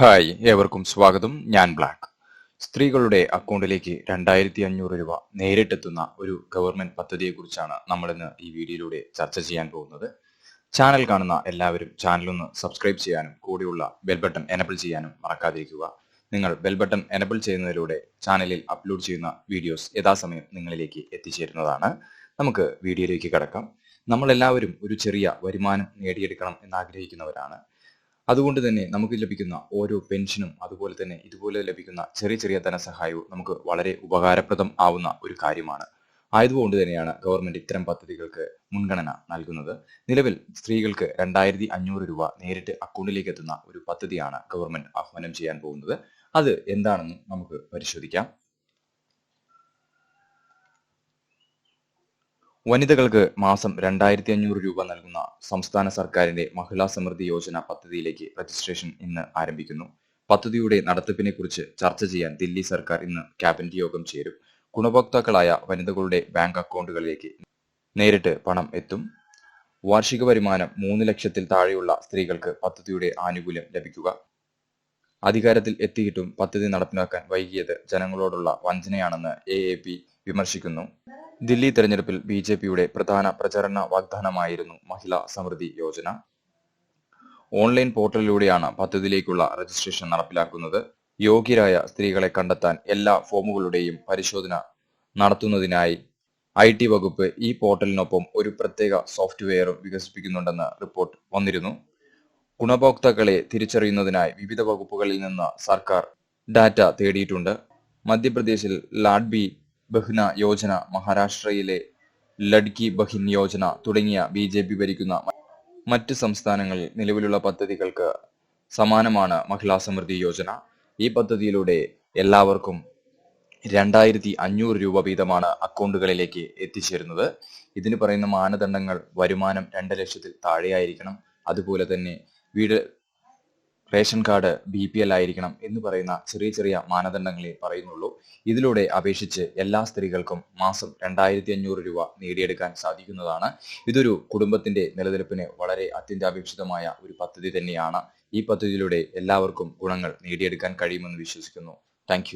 Hi ഏവർക്കും സ്വാഗതം. ഞാൻ ബ്ലാക്ക്. സ്ത്രീകളുടെ അക്കൗണ്ടിലേക്ക് രണ്ടായിരത്തി അഞ്ഞൂറ് രൂപ നേരിട്ടെത്തുന്ന ഒരു ഗവൺമെന്റ് പദ്ധതിയെക്കുറിച്ചാണ് നമ്മൾ ഇന്ന് ഈ വീഡിയോയിലൂടെ ചർച്ച ചെയ്യാൻ പോകുന്നത്. ചാനൽ കാണുന്ന എല്ലാവരും ചാനൽ ഒന്ന് സബ്സ്ക്രൈബ് ചെയ്യാനും കൂടെയുള്ള ബെൽ ബട്ടൺ എനബിൾ ചെയ്യാനും മറക്കാതിരിക്കുക. നിങ്ങൾ ബെൽ ബട്ടൺ എനബിൾ ചെയ്യുന്നതിലൂടെ ചാനലിൽ അപ്ലോഡ് ചെയ്യുന്ന വീഡിയോസ് യഥാസമയം നിങ്ങളിലേക്ക് എത്തിച്ചേരുന്നതാണ്. നമുക്ക് വീഡിയോയിലേക്ക് കടക്കാം. നമ്മളെല്ലാവരും ഒരു ചെറിയ വരുമാനം നേടിയെടുക്കണം എന്ന് ആഗ്രഹിക്കുന്നവരാണ് അതുകൊണ്ട് തന്നെ നമുക്ക് ലഭിക്കുന്ന ഓരോ പെൻഷനും അതുപോലെ തന്നെ ഇതുപോലെ ലഭിക്കുന്ന ചെറിയ ചെറിയ ധനസഹായവും നമുക്ക് വളരെ ഉപകാരപ്രദം ആവുന്ന ഒരു കാര്യമാണ്. ആയതുകൊണ്ട് തന്നെയാണ് ഗവൺമെന്റ് ഇത്തരം പദ്ധതികൾക്ക് മുൻഗണന നൽകുന്നത്. നിലവിൽ സ്ത്രീകൾക്ക് രണ്ടായിരത്തി അഞ്ഞൂറ് രൂപ നേരിട്ട് അക്കൗണ്ടിലേക്ക് എത്തുന്ന ഒരു പദ്ധതിയാണ് ഗവൺമെന്റ് ആഹ്വാനം ചെയ്യാൻ പോകുന്നത്. അത് എന്താണെന്ന് നമുക്ക് പരിശോധിക്കാം. വനിതകൾക്ക് മാസം രണ്ടായിരത്തി അഞ്ഞൂറ് രൂപ നൽകുന്ന സംസ്ഥാന സർക്കാരിന്റെ മഹിളാ സമൃദ്ധി യോജന പദ്ധതിയിലേക്ക് രജിസ്ട്രേഷൻ ഇന്ന് ആരംഭിക്കുന്നു. പദ്ധതിയുടെ നടത്തിപ്പിനെ കുറിച്ച് ചർച്ച ചെയ്യാൻ ദില്ലി സർക്കാർ ഇന്ന് ക്യാബിനറ്റ് യോഗം ചേരും. ഗുണഭോക്താക്കളായ വനിതകളുടെ ബാങ്ക് അക്കൗണ്ടുകളിലേക്ക് നേരിട്ട് പണം എത്തും. വാർഷിക വരുമാനം മൂന്ന് ലക്ഷത്തിൽ താഴെയുള്ള സ്ത്രീകൾക്ക് പദ്ധതിയുടെ ആനുകൂല്യം ലഭിക്കുക. അധികാരത്തിൽ എത്തിയിട്ടും പദ്ധതി നടപ്പിലാക്കാൻ വൈകിയത് ജനങ്ങളോടുള്ള വഞ്ചനയാണെന്ന് എ വിമർശിക്കുന്നു. ദില്ലി തെരഞ്ഞെടുപ്പിൽ ബി ജെ പിയുടെ പ്രധാന പ്രചരണ വാഗ്ദാനമായിരുന്നു മഹിളാ സമൃദ്ധി യോജന. ഓൺലൈൻ പോർട്ടലിലൂടെയാണ് പദ്ധതിയിലേക്കുള്ള രജിസ്ട്രേഷൻ നടപ്പിലാക്കുന്നത്. യോഗ്യരായ സ്ത്രീകളെ കണ്ടെത്താൻ എല്ലാ ഫോമുകളുടെയും പരിശോധന നടത്തുന്നതിനായി ഐ ടി വകുപ്പ് ഈ പോർട്ടലിനൊപ്പം ഒരു പ്രത്യേക സോഫ്റ്റ്വെയറും വികസിപ്പിക്കുന്നുണ്ടെന്ന് റിപ്പോർട്ട് വന്നിരുന്നു. ഗുണഭോക്താക്കളെ തിരിച്ചറിയുന്നതിനായി വിവിധ വകുപ്പുകളിൽ നിന്ന് സർക്കാർ ഡാറ്റ തേടിയിട്ടുണ്ട്. മധ്യപ്രദേശിൽ ലാഡ്ബി ബഹ്ന യോജന മഹാരാഷ്ട്രയിലെ ലഡ്കി ബഹിൻ യോജന തുടങ്ങിയ ബി ജെ പി ഭരിക്കുന്ന മറ്റ് സംസ്ഥാനങ്ങളിൽ നിലവിലുള്ള പദ്ധതികൾക്ക് സമാനമാണ് മഹിളാ സമൃദ്ധി യോജന. ഈ പദ്ധതിയിലൂടെ എല്ലാവർക്കും രണ്ടായിരത്തി അഞ്ഞൂറ് രൂപ വീതമാണ് അക്കൗണ്ടുകളിലേക്ക് എത്തിച്ചേരുന്നത്. ഇതിന് പറയുന്ന മാനദണ്ഡങ്ങൾ വരുമാനം രണ്ട് ലക്ഷത്തിൽ താഴെയായിരിക്കണം. അതുപോലെ തന്നെ വീട് ration card B P L ആയിരിക്കണം എന്ന് പറയുന്ന ചെറിയ ചെറിയ മാനദണ്ഡങ്ങളെ പറയുന്നുള്ളൂ. ഇതിലൂടെ അപേക്ഷിച്ച് എല്ലാ സ്ത്രീകൾക്കും മാസം രണ്ടായിരത്തി അഞ്ഞൂറ് രൂപ നേടിയെടുക്കാൻ സാധിക്കുന്നതാണ്. ഇതൊരു കുടുംബത്തിന്റെ നിലനിൽപ്പിന് വളരെ അത്യന്താപേക്ഷിതമായ ഒരു പദ്ധതി തന്നെയാണ്. ഈ പദ്ധതിയിലൂടെ എല്ലാവർക്കും ഗുണങ്ങൾ നേടിയെടുക്കാൻ കഴിയുമെന്ന് വിശ്വസിക്കുന്നു. താങ്ക്